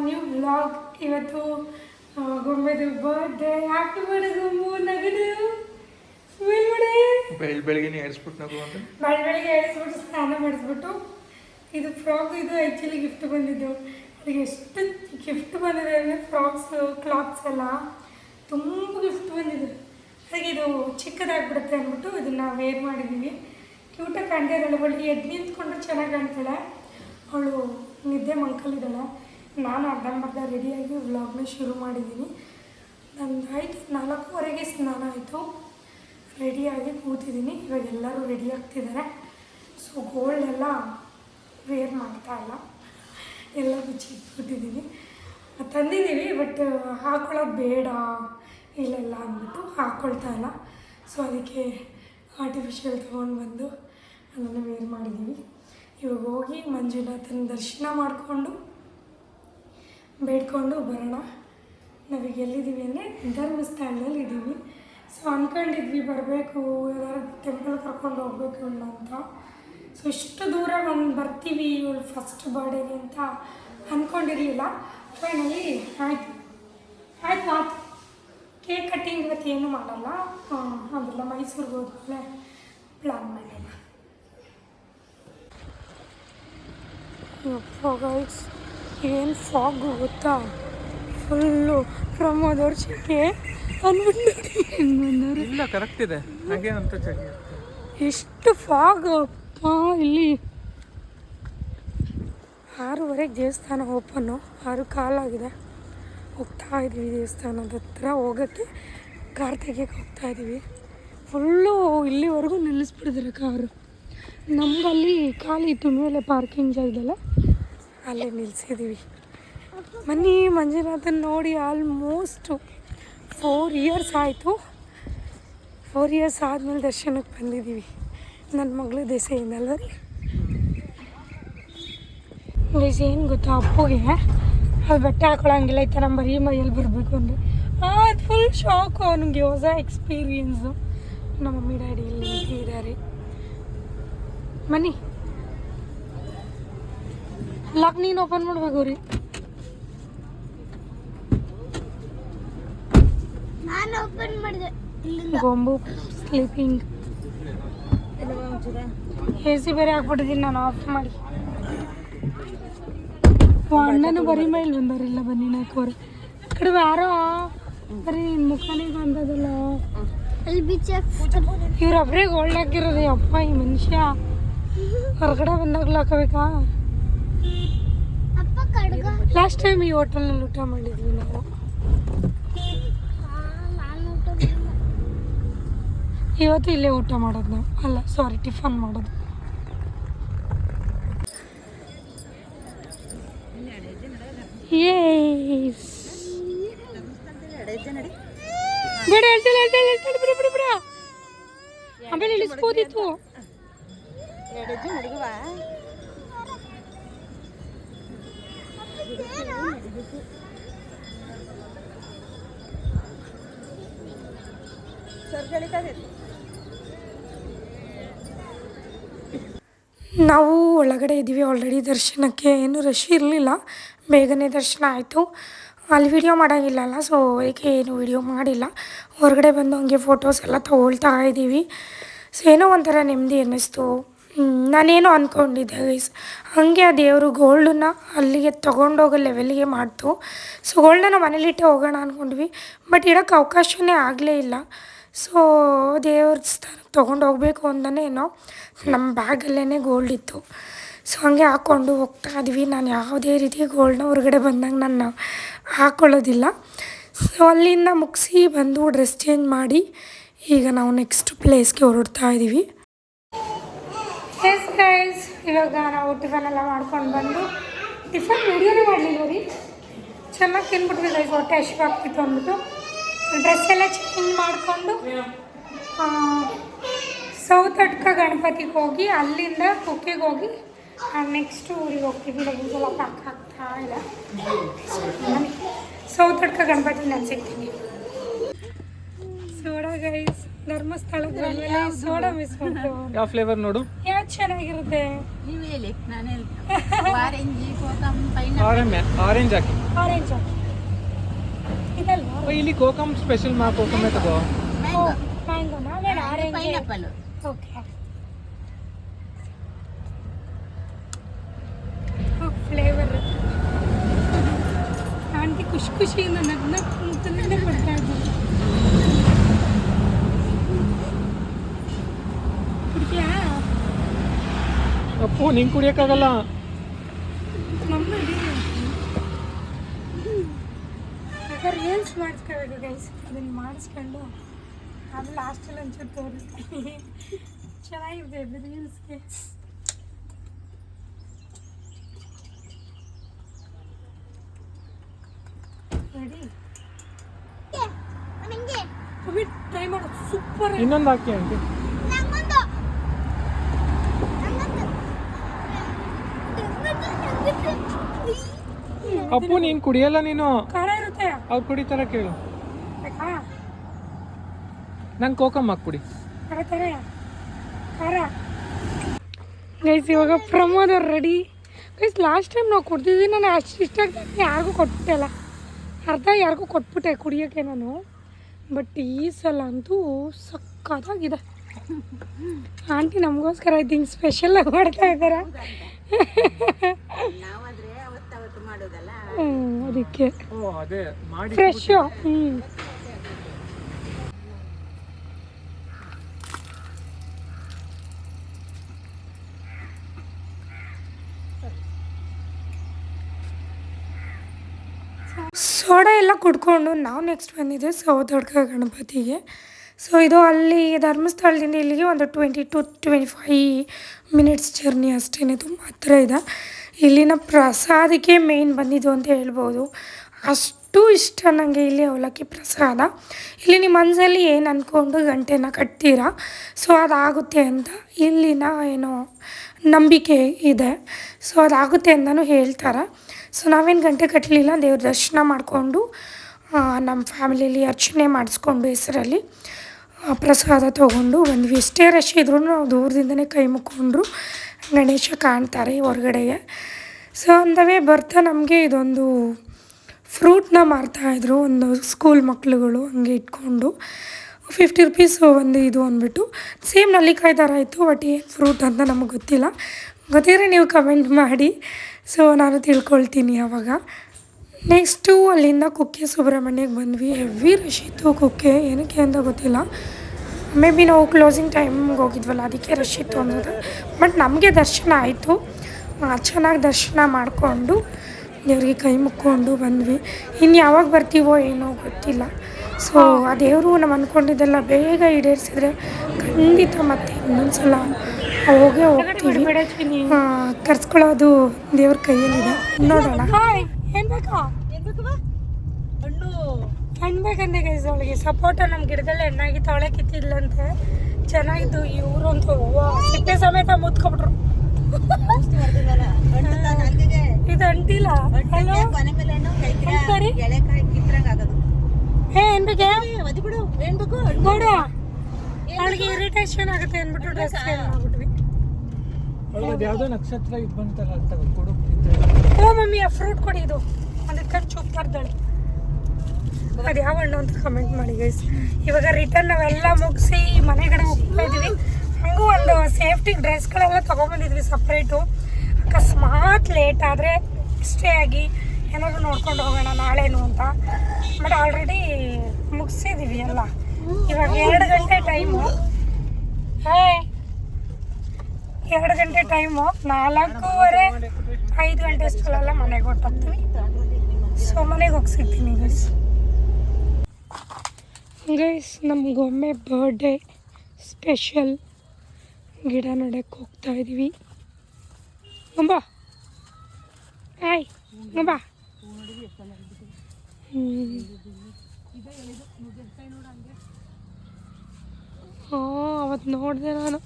New vlog ಇವತ್ತು ಗೊಂಬೆದು birthday happy birthday ಗೊಂಬು. ಮಾಡಿ. ಬೆಳ್ ಬೆಳಗ್ಗೆ ಎಡ್ಸ್ಬಿಟ್ಟು ನಗು ಅಂತ? ಬೆಳ ಬೆಳಿಗ್ಗೆ ಸ್ನಾನ ಮಾಡಿಸ್ಬಿಟ್ಟು ಇದು ಫ್ರಾಕ್ ಇದು ಆ್ಯಕ್ಚುಲಿ ಗಿಫ್ಟ್ ಬಂದಿದ್ದು. ಅದಕ್ಕೆ ಎಷ್ಟು ಗಿಫ್ಟ್ ಬಂದಿದೆ ಅಂದರೆ ಫ್ರಾಕ್ಸ್ ಕ್ಲಾತ್ಸ್ ಎಲ್ಲ. ತುಂಬ ಗಿಫ್ಟ್ ಬಂದಿದೆ. ಅದಕ್ಕೆ ಇದು ಚಿಕ್ಕದಾಗ್ಬಿಡುತ್ತೆ ಅಂದ್ಬಿಟ್ಟು ಇದನ್ನು ವೇರ್ ಮಾಡಿದ್ದೀವಿ ಕ್ಯೂಟಾಗಿ ಕಾಣ್ತಾ ಇದ್ದಾಳೆ ಬಟ್ ಎದ್ದು ನಿಂತ್ಕೊಂಡ್ರೆ ಚೆನ್ನಾಗಿ ಕಾಣ್ತಾಳೆ. ಅವಳು ನಿದ್ದೆ ಮಲ್ಕಲ್ಲಿದ್ದಾಳೆ ನಾನು ಅರ್ಧಂಬರ್ಧ ರೆಡಿಯಾಗಿ ವ್ಲಾಗ್ನ ಶುರು ಮಾಡಿದ್ದೀನಿ. ನಂದು ಆಯಿತು, ನಾಲ್ಕೂವರೆಗೆ ಸ್ನಾನ ಆಯಿತು. ರೆಡಿಯಾಗಿ ಕೂತಿದ್ದೀನಿ. ಇವಾಗ ಎಲ್ಲರೂ ರೆಡಿ ಆಗ್ತಿದ್ದಾರೆ. ಸೊ ಗೋಲ್ಡ್ ಎಲ್ಲ ವೇರ್ ಮಾಡ್ತಾ ಇಲ್ಲ. ಎಲ್ಲ ಬಿಚ್ಚಿಟ್ಬಿಟ್ಟಿದ್ದೀನಿ ತಂದಿದ್ದೀವಿ ಬಟ್ ಹಾಕೊಳ್ಳೋದು ಬೇಡ, ಇಲ್ಲೆಲ್ಲ ಅಂದ್ಬಿಟ್ಟು ಹಾಕ್ಕೊಳ್ತಾ ಇಲ್ಲ. ಸೊ ಅದಕ್ಕೆ ಆರ್ಟಿಫಿಷಿಯಲ್ ತೊಗೊಂಡು ಬಂದು ಅದನ್ನು ವೇರ್ ಮಾಡಿದ್ದೀವಿ. ಇವಾಗ ಹೋಗಿ ಮಂಜುನಾಥನ ದರ್ಶನ ಮಾಡಿಕೊಂಡು ಬೇಡ್ಕೊಂಡು ಬರೋಣ. ನಾವೀಗ ಎಲ್ಲಿದ್ದೀವಿ ಅಂದರೆ ಧರ್ಮಸ್ಥಳದಲ್ಲಿ ಇದ್ದೀವಿ. ಸೊ ಅಂದ್ಕೊಂಡಿದ್ವಿ ಬರಬೇಕು ಏನಾದ್ರು ಟೆಂಪಲ್ ಕರ್ಕೊಂಡು ಹೋಗ್ಬೇಕು ಅಂತ. ಸೊ ಇಷ್ಟು ದೂರ ಒಂದು ಬರ್ತೀವಿ ಇವಳು ಫಸ್ಟ್ ಬರ್ಡೇಗೆ ಅಂತ ಅಂದ್ಕೊಂಡಿರಲಿಲ್ಲ ಫೈನಲಿ ಆಯಿತು. ಆಯ್ತು ಆಯ್ತು. ಕೇಕ್ ಕಟ್ಟಿಂಗ್ ಇವತ್ತು ಏನು ಮಾಡಲ್ಲ. ಅದೆಲ್ಲ ಮೈಸೂರಿಗೆ ಹೋದ್ಮೇಲೆ ಪ್ಲ್ಯಾನ್ ಮಾಡೋಣ. ಏನು ಫಾಗು ಗೊತ್ತಾ? ಫುಲ್ಲು ಪ್ರಮೋದ್ ವರ್ಷಕ್ಕೆ ಇಲ್ಲ ಕರೆಕ್ಟ್ ಇದೆ. ಹಾಗೆ ಅಂತ ಚೆಕ್ ಎಷ್ಟು ಫಾಗ್ ಅಪ್ಪ ಇಲ್ಲಿ. ಆರೂವರೆಗೆ ದೇವಸ್ಥಾನ ಓಪನ್ನು ಆರು ಕಾಲಾಗಿದೆ ಹೋಗ್ತಾ ಇದ್ವಿ ದೇವಸ್ಥಾನದ ಹತ್ರ. ಹೋಗೋಕ್ಕೆ ಕಾರ್ ತೆಗಿಯಕ್ಕೆ ಹೋಗ್ತಾ ಇದ್ದೀವಿ. ಫುಲ್ಲು ಇಲ್ಲಿವರೆಗೂ ನಿಲ್ಲಿಸ್ಬಿಡಿದ್ರೆ ಕಾರು. ನಮ್ಮಲ್ಲಿ ಖಾಲಿ ಇತ್ತು ಮೇಲೆ ಪಾರ್ಕಿಂಗ್ ಜಾಗದಲ್ಲ. ಅಲ್ಲೇ ನಿಲ್ಲಿಸಿದ್ದೀವಿ ಮನಿ ಮಂಜುನಾಥನ್ ನೋಡಿ ಆಲ್ಮೋಸ್ಟು ಫೋರ್ ಇಯರ್ಸ್ ಆಯಿತು. ಫೋರ್ ಇಯರ್ಸ್ ಆದಮೇಲೆ ದರ್ಶನಕ್ಕೆ ಬಂದಿದ್ದೀವಿ ನನ್ನ ಮಗಳು ದೆಸೆಯಿಂದಲ್ಲ ರೀ? ಗೈಸ್ ಏನು ಗೊತ್ತಾ ಅಪ್ಪುಗೆ? ಅದು ಬಟ್ಟೆ ಹಾಕೊಳ್ಳೋಂಗಿಲ್ಲ ಈ ಥರ ಬರೀ ಮೈಯಲ್ಲಿ ಬರಬೇಕು ಅಂದರೆ. ಅದು ಫುಲ್ ಶಾಕು ಅವನಿಗೆ, ಹೊಸ ಎಕ್ಸ್ಪೀರಿಯನ್ಸು ನಮ್ಮ ಮಮ್ಮಿ ಡ್ಯಾಡಿ ಇಲ್ಲಿ ಇದ್ದಾರೆ ಮನಿ ಲಾಕ್ ನೀನು ಓಪನ್ ಮಾಡ್ಬೇಕು ರೀ ನಾನು ಓಪನ್ ಮಾಡಿದೆ ಗೊಂಬು ಸ್ಲೀಪಿಂಗ್ ಎ ಸಿ ಬೇರೆ ಹಾಕ್ಬಿಟ್ಟಿದ್ದೀನಿ ನಾನು ಆಫ್ ಮಾಡಿ. ಅಣ್ಣನು ಬರೀ ಮೈಲ್ ಬಂದವರಿಲ್ಲ ಬನ್ನಿ ನಾಲ್ಕೂವರೆ ಕಡೆ ಯಾರೋ? ಬರೀ ಮುಖಾನೇ ಬಂದದಲ್ಲ ಅಲ್ಲಿ ಬೀಚ್ ಇವ್ರೊಬ್ರೇ ಗೋಲ್ಡ್ ಹಾಕಿರೋದು ಅಪ್ಪ ಈ ಮನುಷ್ಯ. ಹೊರಗಡೆ ಬಂದಾಗಲೂ ಹಾಕಬೇಕಾ? ಲಾಸ್ಟ್ ಟೈಮ್ ಈ ಹೋಟೆಲ್ನಲ್ಲಿ ಊಟ ಮಾಡಿದ್ವಿ ನಾವು. ಇವತ್ತು ಇಲ್ಲೇ ಊಟ ಮಾಡೋದು ನಾವು ಅಲ್ಲ ಸಾರಿ ಟಿಫನ್ ಮಾಡೋದು. ಬೇಡ ಹೇಳ್ತಾಳೆ ಹೇಳ್ತಾಳೆ ಹೇಳ್ತಾಳೆ ಬಿಡು ಬಿಡು ಬಿಡ ಆಮೇಲೆ ಇಳಿಸ್ಬೋದಿತ್ತು ನಾವು ಒಳಗಡೆ ಇದ್ದೀವಿ ಆಲ್ರೆಡಿ ದರ್ಶನಕ್ಕೆ. ಏನು ರಶ್ ಇರಲಿಲ್ಲ. ಬೇಗನೆ ದರ್ಶನ ಆಯಿತು. ಅಲ್ಲಿ ವಿಡಿಯೋ ಮಾಡೋಂಗಿಲ್ಲಲ್ಲ ಸೊ ಅದಕ್ಕೆ ಏನು ವಿಡಿಯೋ ಮಾಡಿಲ್ಲ. ಹೊರಗಡೆ ಬಂದು ಹಂಗೆ ಫೋಟೋಸ್ ಎಲ್ಲ ತಗೊಳ್ತಾ ಇದ್ದೀವಿ. ಸೊ ಏನೋ ಒಂಥರ ನೆಮ್ಮದಿ ಅನ್ನಿಸ್ತು. ನಾನೇನೋ ಅಂದ್ಕೊಂಡಿದ್ದೆ ಗೈಸ್ ಹಾಗೆ ಆ ದೇವರು ಗೋಲ್ಡನ್ನ ಅಲ್ಲಿಗೆ ತೊಗೊಂಡೋಗೋ ಲೆವೆಲ್ಗೆ ಮಾಡ್ತು. ಸೊ ಗೋಲ್ಡನ್ನ ನಾವು ಮನೇಲಿಟ್ಟೆ ಹೋಗೋಣ ಅಂದ್ಕೊಂಡ್ವಿ ಬಟ್ ಇಡೋಕ್ಕೆ ಅವಕಾಶವೇ ಆಗಲೇ ಇಲ್ಲ. ಸೊ ದೇವ್ರ ಸ್ಥಾನಕ್ಕೆ ತೊಗೊಂಡು ಹೋಗಬೇಕು ಅಂತಲೇ ಏನೋ ನಮ್ಮ ಬ್ಯಾಗಲ್ಲೇ ಗೋಲ್ಡ್ ಇತ್ತು. ಸೊ ಹಾಗೆ ಹಾಕ್ಕೊಂಡು ಹೋಗ್ತಾ ಇದ್ವಿ. ನಾನು ಯಾವುದೇ ರೀತಿ ಗೋಲ್ಡ್ನ ಹೊರಗಡೆ ಬಂದಾಗ ನಾನು ಹಾಕ್ಕೊಳ್ಳೋದಿಲ್ಲ ಸೊ ಅಲ್ಲಿಂದ ಮುಗಿಸಿ ಬಂದು ಡ್ರೆಸ್ ಚೇಂಜ್ ಮಾಡಿ ಈಗ ನಾವು ನೆಕ್ಸ್ಟ್ ಪ್ಲೇಸ್ಗೆ ಹೊರಡ್ತಾ ಇದ್ದೀವಿ ಗೈಸ್ ಇವಾಗ ನಾವು ಟಿಫನ್ ಎಲ್ಲ ಮಾಡ್ಕೊಂಡು ಬಂದು ಟಿಫನ್ ವಿಡಿಯೋನೇ ಮಾಡಲಿಲ್ಲ ರೀ ಚೆನ್ನಾಗಿ ತಿನ್ಬಿಟ್ವಿ ಗೈಸ್ ಹೊಟ್ಟೆ ಹಸಿವು ಆಗ್ತಿತ್ತು ಅಂದ್ಬಿಟ್ಟು. ಡ್ರೆಸ್ ಎಲ್ಲ ಚೇಂಜ್ ಮಾಡಿಕೊಂಡು ಸೌತ್ ಅಡ್ಕ ಗಣಪತಿಗೆ ಹೋಗಿ, ಅಲ್ಲಿಂದ ಕುಕ್ಕಿಗೆ ಹೋಗಿ ನೆಕ್ಸ್ಟ್ ಊರಿಗೆ ಹೋಗ್ತೀವಿ ಲಗೇಜ್ ಎಲ್ಲ ಪ್ಯಾಕ್ ಆಗ್ತಾ ಇಲ್ಲ. ಸೌತ್ ಅಡ್ಕ ಗಣಪತಿ ನಾನು ಸಿಗ್ತೀನಿ ಸೋಡಾ ಗೈಸ್ ಧರ್ಮಸ್ಥಳಕ್ಕೆ ಬಂದ್ಮೇಲೆ ಸೋಡಾ ಮಿಸ್ ಮಾಡ್ತೇವೆ. ಯಾವ ಫ್ಲೇವರ್ ನೋಡು? ಯಾವ್ದು ಚೆನ್ನಾಗಿರುತ್ತೆ? ನೀವು ಹೇಳಿ ನಾನು ಆರೆಂಜಿ ಕೋಕ ಕೋಕಮ್ ಪೈನ ಆರೆಂಜ್ ಆರೆಂಜ್ ಹಾಕಿ. ಆರೆಂಜ್ ಹಾಕಿ. ಇದಲ್ವಾ ಇಲ್ಲಿ ಕೋಕಮ್ ಸ್ಪೆಷಲ್ ಮಾ ಕೋಕಮೇ ತಗೋ. ಮ್ಯಾಂಗೋ ಮ್ಯಾಂಗೋನಾ ಬೇಡ orange. Pineapple okay flavour aunty ಖುಷಿ ಖುಷಿಯಿಂದ ನಗ್ನ ಕುಂತಲೇ ಬರ್ತಾ ಇದ್ದೀನಿ ಕುಡ್ತೀಯಾ ಅಪ್ಪು ನಿಂಗೆ ಕುಡಿಯೋಕ್ಕಾಗಲ್ಲ. ರೀಲ್ಸ್ ಮಾಡಿಸ್ಕೋಬೇಕು ಗೈಸ್ ಅದನ್ನ ಮಾಡಿಸ್ಕೊಂಡು ಅದು ಲಾಸ್ಟಲ್ಲಿ ಒಂಚೂರು ತೋರಿಸ್ತೀನಿ. ಚೆನ್ನಾಗಿದೆ ಅದು ರೀಲ್ಸ್ಗೆ ರೆಡಿ ಟ್ರೈ ಮಾಡು. ಸೂಪರ್ ಇನ್ನೊಂದು ಹಾಕಿ ಆಂಟಿ. ಅಪ್ಪು ನೀನು. ಕುಡಿಯಲ್ಲ ನೀನು? ಖಾರ ಇರುತ್ತೆ. ಅವ್ರು ಕುಡಿತಾರ ಕೇಳು. ಬೇಕಾ ನಂಗೆ ಕೋಕಮ್ ಹಾಕ್ಬಿಡಿ. ಖಾರ ಖಾರ. ಗೈಸ್ ಇವಾಗ ಪ್ರಮೋದ್ ಅವ್ರು ರೆಡಿ ಗೈಸ್ ಲಾಸ್ಟ್ ಟೈಮ್ ನಾವು ಕೊಡ್ತಿದ್ವಿ ನಾನು ಅಷ್ಟು ಇಷ್ಟ ಆಗ್ತದೆ ಯಾರಿಗೂ ಕೊಟ್ಬಿಟ್ಟಲ್ಲ ಅರ್ಧ ಯಾರಿಗೂ ಕೊಟ್ಬಿಟ್ಟೆ ಕುಡಿಯೋಕ್ಕೆ ನಾನು. ಬಟ್ ಈ ಸಲ ಅಂತೂ ಸಕ್ಕತ್ತಾಗಿದೆ ಆಂಟಿ ನಮಗೋಸ್ಕರ ಐ ಥಿಂಕ್ ಸ್ಪೆಷಲ್ ಆಗಿ ಮಾಡ್ತಾ ಇದ್ದಾರೆ ಮಾಡೋದಲ್ಲ? ಅದಕ್ಕೆ. ಓ ಅದೇ ಮಾಡಿ ಫ್ರೆಶ್ ಸೋಡಾ ಎಲ್ಲ ಕುಡ್ಕೊಂಡು ನಾವು ನೆಕ್ಸ್ಟ್ ಬಂದಿದ್ದೆ ಸೌದಡ್ಕ ಗಣಪತಿಗೆ. ಸೊ ಇದು ಅಲ್ಲಿ ಧರ್ಮಸ್ಥಳದಿಂದ ಇಲ್ಲಿಗೆ ಒಂದು twenty to twenty five minutes journey ಅಷ್ಟೇ ತುಂಬ ಹತ್ರ ಇದೆ. ಇಲ್ಲಿನ ಪ್ರಸಾದಕ್ಕೆ ಮೇಯ್ನ್ ಬಂದಿದ್ದು ಅಂತ ಹೇಳ್ಬೋದು. ಅಷ್ಟು ಇಷ್ಟ ನನಗೆ ಇಲ್ಲಿ ಅವಲಕ್ಕಿ ಪ್ರಸಾದ. ಇಲ್ಲಿ ನಿಮ್ಮ ಮನಸ್ಸಲ್ಲಿ ಏನು ಅಂದ್ಕೊಂಡು ಗಂಟೆನ ಕಟ್ತೀರಾ? ಸೊ ಅದಾಗುತ್ತೆ ಅಂತ ಇಲ್ಲಿನ ಏನೋ ನಂಬಿಕೆ ಇದೆ. ಸೊ ಅದಾಗುತ್ತೆ ಅಂತಲೂ ಹೇಳ್ತಾರೆ. ಸೊ ನಾವೇನು ಗಂಟೆ ಕಟ್ಟಲಿಲ್ಲ ದೇವ್ರ ದರ್ಶನ ಮಾಡಿಕೊಂಡು ನಮ್ಮ ಫ್ಯಾಮಿಲಿಯಲ್ಲಿ ಅರ್ಚನೆ ಮಾಡಿಸ್ಕೊಂಡು ಹೆಸರಲ್ಲಿ ಪ್ರಸಾದ ತೊಗೊಂಡು ಬಂದ್ವಿ. ಎಷ್ಟೇ ರಶ್ ಇದ್ರೂ ನಾವು ದೂರದಿಂದನೇ ಕೈ ಮುಕ್ಕೊಂಡ್ರು. ಗಣೇಶ ಕಾಣ್ತಾರೆ ಹೊರಗಡೆಗೆ. ಸೊ ಅಂದವೇ ಬರ್ತಾ ನಮಗೆ ಇದೊಂದು ಫ್ರೂಟ್ನ ಮಾರ್ತಾಯಿದ್ರು ಒಂದು ಸ್ಕೂಲ್ ಮಕ್ಕಳುಗಳು ಹಂಗೆ ಇಟ್ಕೊಂಡು. ಫಿಫ್ಟಿ ರುಪೀಸು ಒಂದು ಇದು ಅಂದ್ಬಿಟ್ಟು. ಸೇಮ್ ನಲ್ಲಿಕಾಯಿ ಥರ ಇತ್ತು ಬಟ್ ಏನು ಫ್ರೂಟ್ ಅಂತ ನಮಗೆ ಗೊತ್ತಿಲ್ಲ. ಗೊತ್ತಿದ್ರೆ ನೀವು ಕಮೆಂಟ್ ಮಾಡಿ. ಸೊ ನಾನು ತಿಳ್ಕೊಳ್ತೀನಿ ಆವಾಗ ನೆಕ್ಸ್ಟು ಅಲ್ಲಿಂದ ಕುಕ್ಕೆ ಸುಬ್ರಹ್ಮಣ್ಯಕ್ಕೆ ಬಂದ್ವಿ. ಹೆವಿ ರಶ್ ಇತ್ತು ಕುಕ್ಕೆ. ಏನಕ್ಕೆ ಅಂತ ಗೊತ್ತಿಲ್ಲ. ಮೇ ಬಿ ನಾವು ಕ್ಲೋಸಿಂಗ್ ಟೈಮ್ಗೆ ಹೋಗಿದ್ವಲ್ಲ ಅದಕ್ಕೆ ರಶ್ ಇತ್ತು ಅನ್ನೋದು. ಬಟ್ ನಮಗೆ ದರ್ಶನ ಆಯಿತು. ಚೆನ್ನಾಗಿ ದರ್ಶನ ಮಾಡಿಕೊಂಡು ದೇವ್ರಿಗೆ ಕೈ ಮುಕ್ಕೊಂಡು ಬಂದ್ವಿ. ಇನ್ನು ಯಾವಾಗ ಬರ್ತೀವೋ ಏನೋ ಗೊತ್ತಿಲ್ಲ. ಸೊ ಆ ದೇವರು ನಮ್ಮ ಅಂದ್ಕೊಂಡಿದ್ದೆಲ್ಲ ಬೇಗ ಈಡೇರಿಸಿದ್ರೆ ಖಂಡಿತ ಮತ್ತೆ ಇನ್ನೊಂದು ಸಲ ಹೋಗೇ ಹೋಗ್ತೀವಿ. ಕರ್ಸ್ಕೊಳ್ಳೋದು ದೇವ್ರ ಕೈಯಲ್ಲಿದೆ. ನೋಡೋಣ. ಏನು ಬೇಕಾ? ಹಣ್ಣು ಹಣ್ಣು ಬೇಕಂದೆ ಗೈಸ್ ಅವಳಿಗೆ ಸಪೋಟ ನಮ್ಮ ಗಿಡದಲ್ಲಿ ಹೆಣ್ಣಾಗಿ ಅವಳೆ ಕಿತ್ತಿದ್ಲಂತೆ. ಚೆನ್ನಾಗಿದ್ದು ಇವ್ರಂತೂ ಹೂವು ಸಿಪ್ಪೆ ಸಮೇತ ಮುತ್ಕೊಬಿಟ್ರು ಇದು ಅಂಟಿಲ್ಲ ಹಲೋ ಸರಿ. ಹೇ ಏನ್ ಬೇಕೆ? ನೋಡು. ಅವಳಿಗೆ ಇರಿಟೇಷನ್ ಆಗುತ್ತೆ ಅಂದ್ಬಿಟ್ಟು ಡ್ರೆಸ್ ಚೇಂಜ್ ಮಾಡ್ಬಿಟ್ವಿ. ಯಾವುದೋ ನಕ್ಷತ್ರ ಇದು ಬಂತಲ್ಲ ಅಂತ ಕೊಡು. ಓ ಮಮ್ಮಿ ಆ ಫ್ರೂಟ್ ಕೊಡಿ ಇದು. ಅದಕ್ಕೆ ಚೂಪ್ ತರ್ದಾಳೆ ಅದು ಯಾವ ಹಣ್ಣು ಅಂತ ಕಮೆಂಟ್ ಮಾಡಿ ಗೈಸ್ ಇವಾಗ ರಿಟರ್ನ್ ನಾವೆಲ್ಲ ಮುಗಿಸಿ ಮನೆ ಕಡೆ ಹೋಗ್ತಾ ಇದೀವಿ ಹಂಗೂ ಒಂದು ಸೇಫ್ಟಿ ಡ್ರೆಸ್ಗಳೆಲ್ಲ ತೊಗೊಂಬಂದಿದ್ವಿ ಸಪ್ರೇಟು ಅಕಸ್ಮಾತ್ ಲೇಟ್ ಆದರೆ ಸ್ಟೇ ಆಗಿ ಏನಾದರೂ ನೋಡ್ಕೊಂಡು ಹೋಗೋಣ ನಾಳೆನು ಅಂತ. ಬಟ್ ಆಲ್ರೆಡಿ ಮುಗಿಸಿದ್ದೀವಿ ಎಲ್ಲ. ಇವಾಗ ಎರಡು ಗಂಟೆ ಟೈಮು ಹೇ ಎರಡು ಗಂಟೆ ಟೈಮು ನಾಲ್ಕೂವರೆ, ಐದು ಗಂಟೆ ಅಷ್ಟರಲ್ಲೆಲ್ಲ ಮನೆಗೆ ಹೊಟ್ಟೋಗ್ತೀವಿ ಸೊ ಮನೆಗೆ ಹೋಗಿ ಸಿಗ್ತೀನಿ ಗೈಸ್ ಗೈಸ್ ನಮಗೊಮ್ಮೆ ಬರ್ಡೇ ಸ್ಪೆಷಲ್ ಗಿಡ ನೆಡಕ್ಕೆ ಹೋಗ್ತಾ ಇದ್ದೀವಿ ಗಂಬಾ ಆಯ್ ಗಂಬಾ ಹಾಂ ಅವತ್ತು ನೋಡಿದೆ ನಾನು.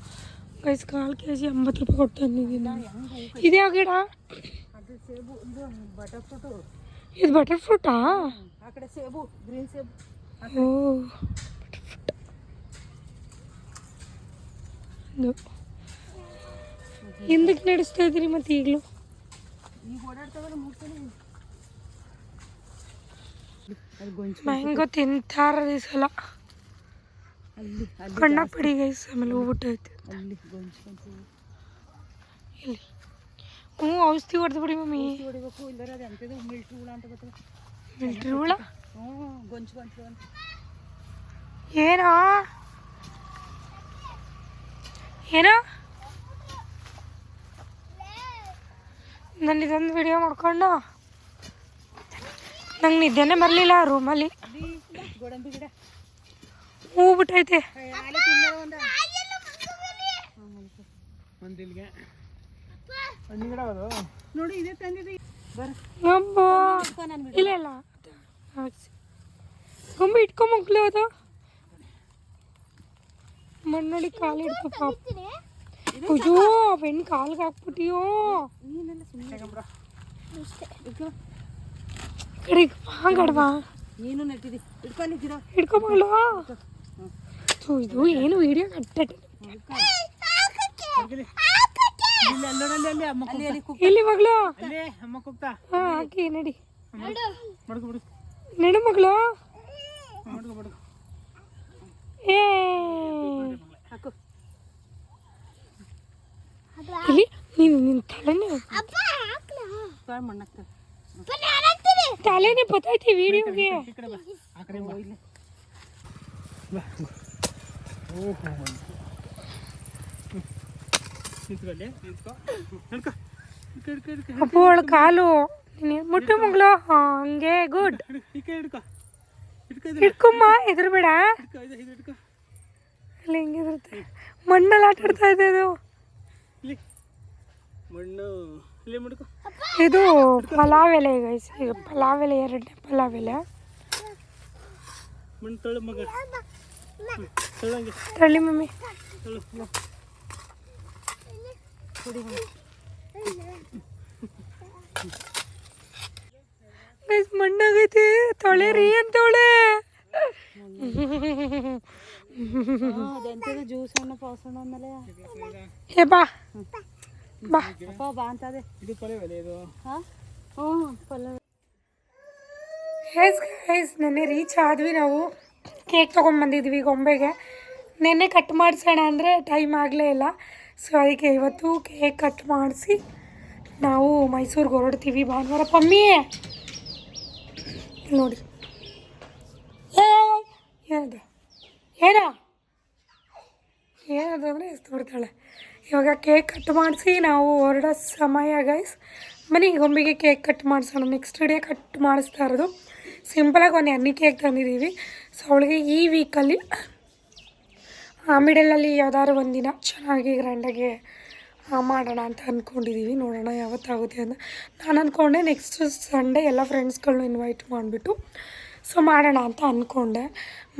ಗೈಸ್ ಕಾಲು ಕೆ ಜಿ ಎಂಬತ್ತು ರೂಪಾಯಿ ಕೊಟ್ಟು ತಂದಿದ್ದೀನಿ. ನಾನು ಇದೇ ಗಿಡ ಇದು ಬಟರ್ ಫ್ರೂಟಾ? ಆ ಕಡೆ ಸೇಬು ಗ್ರೀನ್ ಸೇಬು. ಓ ಬಟರ್ಫ್ರೂಟ್ ಹಿಂದಕ್ಕೆ ನಡೆಸ್ತಾ ಇದ್ದೀರಿ ಮತ್ತೆ ಈಗಲೂ ಈಗ ಓಡಾಡ್ತಾವಲ್ಲ ಮೂರು ಸಲ ಅದು ಗೊಂಚು ಮ್ಯಾಂಗೋ ತಿಂತಾರ ಈ ಸಲ ಅಲ್ಲಿ ಅಲ್ಲಿ ಕಣ್ಣ ಪಡಿ ಗೈಸ್ ಆಮೇಲೆ ಹೋಗ್ಬಿಟ್ಟೈತೆ ಅಲ್ಲಿ ಗೊಂಚು ಗೊಂಚು ಇಲ್ಲಿ ಹ್ಞೂ ಔಷಧಿ ಹೊಡೆದು ಬಿಡಿ ಮಮ್ಮಿ ಔಷಧಿ ಹೊಡಿಬೇಕು ಇಲ್ಲರ ಅದು ಎಂಥದ್ದು ಮಿಲ್ಟ್ರಿ ಹುಳ ಅಂತ ಬರ್ತದೆ ಮಿಲ್ಟ್ರಿ ಹುಳ ಹ್ಞೂ ಅಂತ ಏನೋ? ಏನೋ? ನಾನು ಇದೊಂದು ವಿಡಿಯೋ ಮಾಡ್ಕೊಂಡು ನಂಗೆ ನಿದ್ದೆನೇ ಬರಲಿಲ್ಲ ರೂಮಲ್ಲಿ ಗೋಡಂಬಿ ಗಿಡ ಹೂ ಬಿಟ್ಟೈತೆ. ಇಲ್ಲ ತಿನ್ನೋ ಬರ ಗಂಬ ಗಂಬ ಇಟ್ಕೊಂಬಕ್ಲು ಅದು ಮಣ್ಣಲ್ಲಿ ಕಾಲು ಹಿಡ್ಕೊ ಪಾಪ. ಅಯ್ಯೋ ಬೆಣ್ಣು ಕಾಲ್ಗೆ ಹಾಕ್ಬಿಟ್ಟಿಯೋ. ನೀನೆಲ್ಲ ಬಾ ಗಡ್ವಾ ನೀನು ನೆಟ್ಟಿದಿ. ಇಟ್ಕೊಳ್ಳಿ ಗಿಡ ಹಿಡ್ಕೊಂಬಲ್ಲ ಇದು ಏನು ವಿಡಿಯೋ ಕಟ್ಟೆ ಇಲ್ಲಿ ಮಗಳು? ಹಾಕಿ ನಡಿ. ಮಡ್ಕೊ ಬಿಡು ನಡು ಮಗಳು ಮಡ್ಕೊ ಮಡ್ಕೊ ಏ ಹಾಕು ಇಲ್ಲಿ ನೀನು ನಿನ್ನ ತಲೆನೇ ಬಾಳ್ ಮಣ್ಣಾಗ್ತದೆ ತಲೆನೇ ಬತ್ತೈತಿ ವಿಡಿಯೋಗೆ ಈ ಕಡೆ ಬಾ ಆ ಕಡೆ ಬಾ ಬಾ ಓಹೋ ನಿಂತ್ಕೊಳ್ಳಿ ನಿಂತ್ಕೊ ನಡ್ಕೊ ಹಿಡ್ಕೊ ಹಿಡ್ಕೊ ಹಿಡ್ಕೊ ಅಪ್ಪು ಅವಳ ಕಾಲು ನೀನು ಮುಟ್ಟು ಮಗಳು ಹಂಗೆ ಗುಡ್ ಹಿಡ್ಕೊಮ್ಮ ಇದು ಇದು ಅಲ್ಲಿ ಹೆಂಗೆ ಇರುತ್ತೆ ಮಣ್ಣಲ್ಲಿ ಆಟ ಆಡ್ತಾ ಇದೆ ಇದು. ಮಣ್ಣು ಇದು ಪಲಾವ್ ಎಲೆ ಗೈಸ್ ಈಗ ಪಲಾವ್ ಎಲೆ ಎರಡನೇ ಪಲಾವ್ ಎಲೆ ತಳ್ಳಿ ಮಮ್ಮಿ. ತೊಳು ಗೈಸ್ ಮಣ್ಣಾಗೈತಿ. ತೊಳೆರಿ ಅದೆಂತದು ಜ್ಯೂಸ್ ಹಣ್ಣು ಪಾಸ್ ಹಣ್ಣು ಅಂದಲೆ ಏ ಬಾ. ಬಾ. ಅಪ್ಪ ಬಾ ಅಂತದೆ ಇದು ಪರವಲ್ಲ ಇದು. ಹಾಂ? ಹ್ಞೂ ಪಲ್ಯ. ಹೇಸ್ ಗೈಸ್ ನೆನ್ನೆ ರೀಚ್ ಆದ್ವಿ ನಾವು. ಕೇಕ್ ತೊಗೊಂಬಂದಿದ್ವಿ ಗೊಂಬೆಗೆ. ನೆನ್ನೆ ಕಟ್ ಮಾಡಿಸೋಣ ಅಂದರೆ ಟೈಮ್ ಆಗಲೇ ಇಲ್ಲ. ಸೊ ಅದಕ್ಕೆ ಇವತ್ತು ಕೇಕ್ ಕಟ್ ಮಾಡಿಸಿ ನಾವು ಮೈಸೂರಿಗೆ ಹೊರಡ್ತೀವಿ ಭಾನುವಾರ. ಪಮ್ಮಿ! ನೋಡಿ. ಏ ಏನದು ಏನ ಏನದು ಅಂದರೆ ಎಷ್ಟು ಬಿಡ್ತಾಳೆ ಇವಾಗ ಕೇಕ್ ಕಟ್ ಮಾಡಿಸಿ ನಾವು ಹೊರಡೋ ಸಮಯ ಗೈಸ್ ಬನ್ನಿ, ಗೊಂಬೆಗೆ ಕೇಕ್ ಕಟ್ ಮಾಡಿಸೋಣ. ನೆಕ್ಸ್ಟ್ ಡೇ ಕಟ್ ಮಾಡಿಸ್ತಾ ಇರೋದು. ಸಿಂಪಲಾಗಿ ಒಂದು ಎಣ್ಣೆ ಕೇಕ್ ತಂದಿದ್ದೀವಿ. ಸೊ ಅವಳಿಗೆ ಈ ವೀಕಲ್ಲಿ ಮಿಡಲಲ್ಲಿ ಯಾವ್ದಾದ್ರು ಒಂದಿನ ಚೆನ್ನಾಗಿ ಗ್ರ್ಯಾಂಡಾಗಿ ಮಾಡೋಣ ಅಂತ ಅಂದ್ಕೊಂಡಿದ್ದೀವಿ ನೋಡೋಣ ಯಾವತ್ತಾಗುತ್ತೆ ಅಂತ. ನಾನು ಅಂದ್ಕೊಂಡೆ ನೆಕ್ಸ್ಟ್ ಸಂಡೇ ಎಲ್ಲ ಫ್ರೆಂಡ್ಸ್ಗಳನ್ನ ಇನ್ವೈಟ್ ಮಾಡಿಬಿಟ್ಟು ಸೊ ಮಾಡೋಣ ಅಂತ ಅಂದ್ಕೊಂಡೆ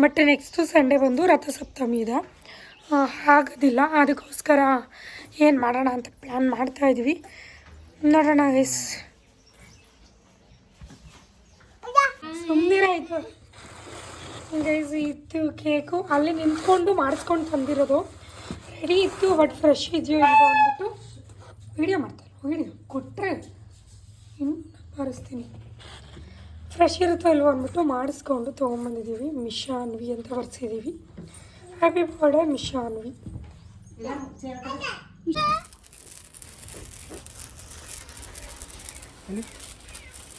ಬಟ್ ನೆಕ್ಸ್ಟು ಸಂಡೇ ಬಂದು ರಥಸಪ್ತಮಿ ಇದೆ. ಆಗೋದಿಲ್ಲ. ಅದಕ್ಕೋಸ್ಕರ ಏನು ಮಾಡೋಣ ಅಂತ ಪ್ಲ್ಯಾನ್ ಮಾಡ್ತಾಯಿದ್ವಿ ನೋಡೋಣ ಎಸ್ ಸುಮ್ಮನೆ ಗೈಸ್ ಇತ್ತು ಕೇಕು ಅಲ್ಲಿ ನಿಂತ್ಕೊಂಡು ಮಾಡಿಸ್ಕೊಂಡು ತಂದಿರೋದು. ರೆಡಿ ಇತ್ತು ಬಟ್ ಫ್ರೆಶ್ ಇದೆಯೋ ಇಲ್ವೋ ಅಂದ್ಬಿಟ್ಟು ವೀಡಿಯೋ ಮಾಡ್ತಾರೆ ವೀಡಿಯೋ ಕೊಟ್ಟರೆ ಇನ್ನು ಬಾರಿಸ್ತೀನಿ ಫ್ರೆಶ್ ಇರುತ್ತೋ ಇಲ್ವೋ ಅಂದ್ಬಿಟ್ಟು ಮಾಡಿಸ್ಕೊಂಡು ತೊಗೊಂಬಂದಿದ್ದೀವಿ ಮಿಶಾ ಅನ್ವಿ ಅಂತ ಬರ್ಸಿದ್ದೀವಿ. Happy birthday Misha Anvi.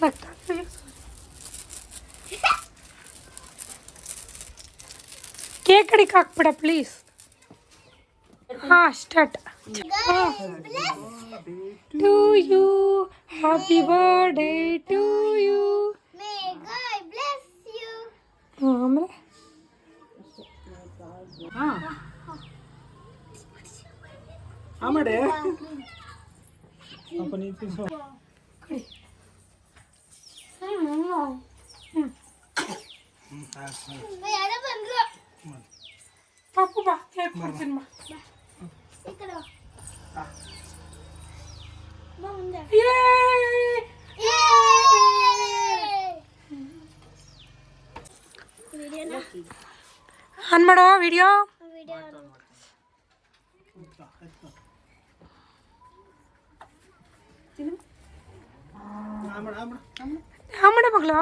ನಗ್ತಾ ಇದ್ದೀವಿ. ಕೇಕ್ ಅಡಿಗೆ ಹಾಕ್ಬಿಡ ಪ್ಲೀಸ್ ಹಾಂ start to you happy birthday to you May God bless you. ಆಮೇಲೆ? ಆ ಮಾಡೆ. ಅಪ್ಪ ನೀನು ತಿನ್ಸು. ಯಾರೋ ಬಂದ್ರು ಪಾಪು ಬಾ ಕೇಕ್ ಕೊಡ್ತೀನಿ ಬಾ ಈ ಕಡೆ ಬಾ. ಬಾ ಮುಂದೆ Yay! ವಿಡಿಯೋನ ಆನ್ ಮಾಡೋ ವಿಡಿಯೋ ಯಾವ ಮಾಡ ಮಗಳು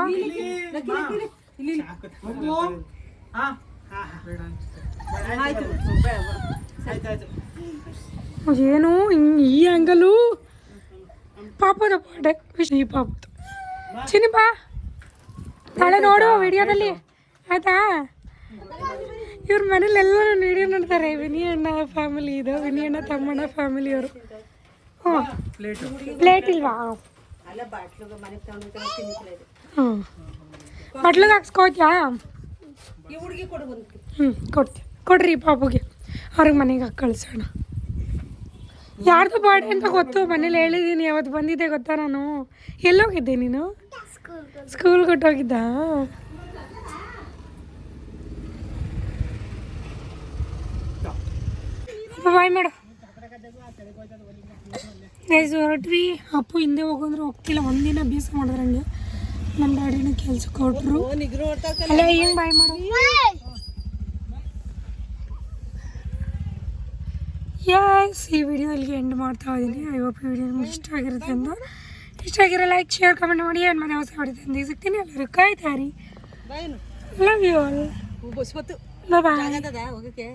ಏನು ಈ ಆ್ಯಂಗಲು ಪಾಪದ ಪಾಡೆ ಈ ಪಾಪದ ಚಿನಿ ಬಾ ನಾಳೆ ನೋಡು ವಿಡಿಯೋದಲ್ಲಿ. ಆಯ್ತಾ? ಇವ್ರ ಮನೇಲಿ ಎಲ್ಲರೂ ವಿಡಿಯೋ ನೋಡ್ತಾರೆ. ವಿನಿ ಅಣ್ಣ ಫ್ಯಾಮಿಲಿ ಇದು, ವಿನಿ ಅಣ್ಣ ತಮ್ಮಣ್ಣ ಫ್ಯಾಮಿಲಿಯವರು ಹ್ಞೂ. ಪ್ಲೇಟ್ ಇಲ್ವಾ? ಹ್ಞೂ. ಬಟ್ಲಿಗೆ ಹಾಕ್ಸ್ಕೋತ್ಯಾ? ಹ್ಞೂ ಕೊಡ್ತೀವಿ ಕೊಡ್ರಿ ಪಾಪುಗೆ. ಅವ್ರಿಗೆ ಮನೆಗೆ ಹಾಕಿ ಕಳ್ಸೋಣ. ಯಾರ್ದು ಬರ್ಡೇ ಅಂತ ಗೊತ್ತು? ಮನೇಲಿ ಹೇಳಿದ್ದೀನಿ ಯಾವತ್ತು ಬಂದಿದ್ದೆ ಗೊತ್ತಾ ನಾನು? ಎಲ್ಲೋಗಿದ್ದೆ ನೀನು? ಸ್ಕೂಲ್ ಕೊಟ್ಟೋಗಿದ್ದ? ಬಾಯ್ ಮಾಡು ಗೈಸ್ ಹೊರಟ್ವಿ. ಅಪ್ಪು ಹಿಂದೆ ಹೋಗೋಂದ್ರೆ ಹೋಗ್ತಿಲ್ಲ. ಒಂದಿನ ಅಭ್ಯಾಸ ಮಾಡಿದ್ರಂಗೆ. ನಮ್ಮ ಡ್ಯಾಡಿನ ಕೆಲ್ಸಕ್ಕೆ ಕೊಟ್ಟರು ಅಲ್ಲ ಏನು ಬಾಯ್ ಮಾಡು ಯಸ್ ಈ ವಿಡಿಯೋ ಇಲ್ಲಿಗೆ ಎಂಡ್ ಮಾಡ್ತಾ ಇದ್ದೀನಿ. ಐ ಹೋಪ್ ಈ ವಿಡಿಯೋ ನಿಮ್ಗೆ ಇಷ್ಟ ಆಗಿರುತ್ತೆ ಅಂತ. ಇಷ್ಟ ಆಗಿರೋ ಲೈಕ್ ಶೇರ್ ಕಮೆಂಟ್ ಮಾಡಿ. ಏನು ಮನೆ ಹೊಸ ಹೊಡಿತೆ ಅಂತ ಸಿಗ್ತೀನಿ ಎಲ್ಲರೂ. ಕಾಯ್ತಾರಿ ಲವ್ ಯು ಆಲ್ ಬಾಯ್ ಹೋಗಕ್ಕೆ.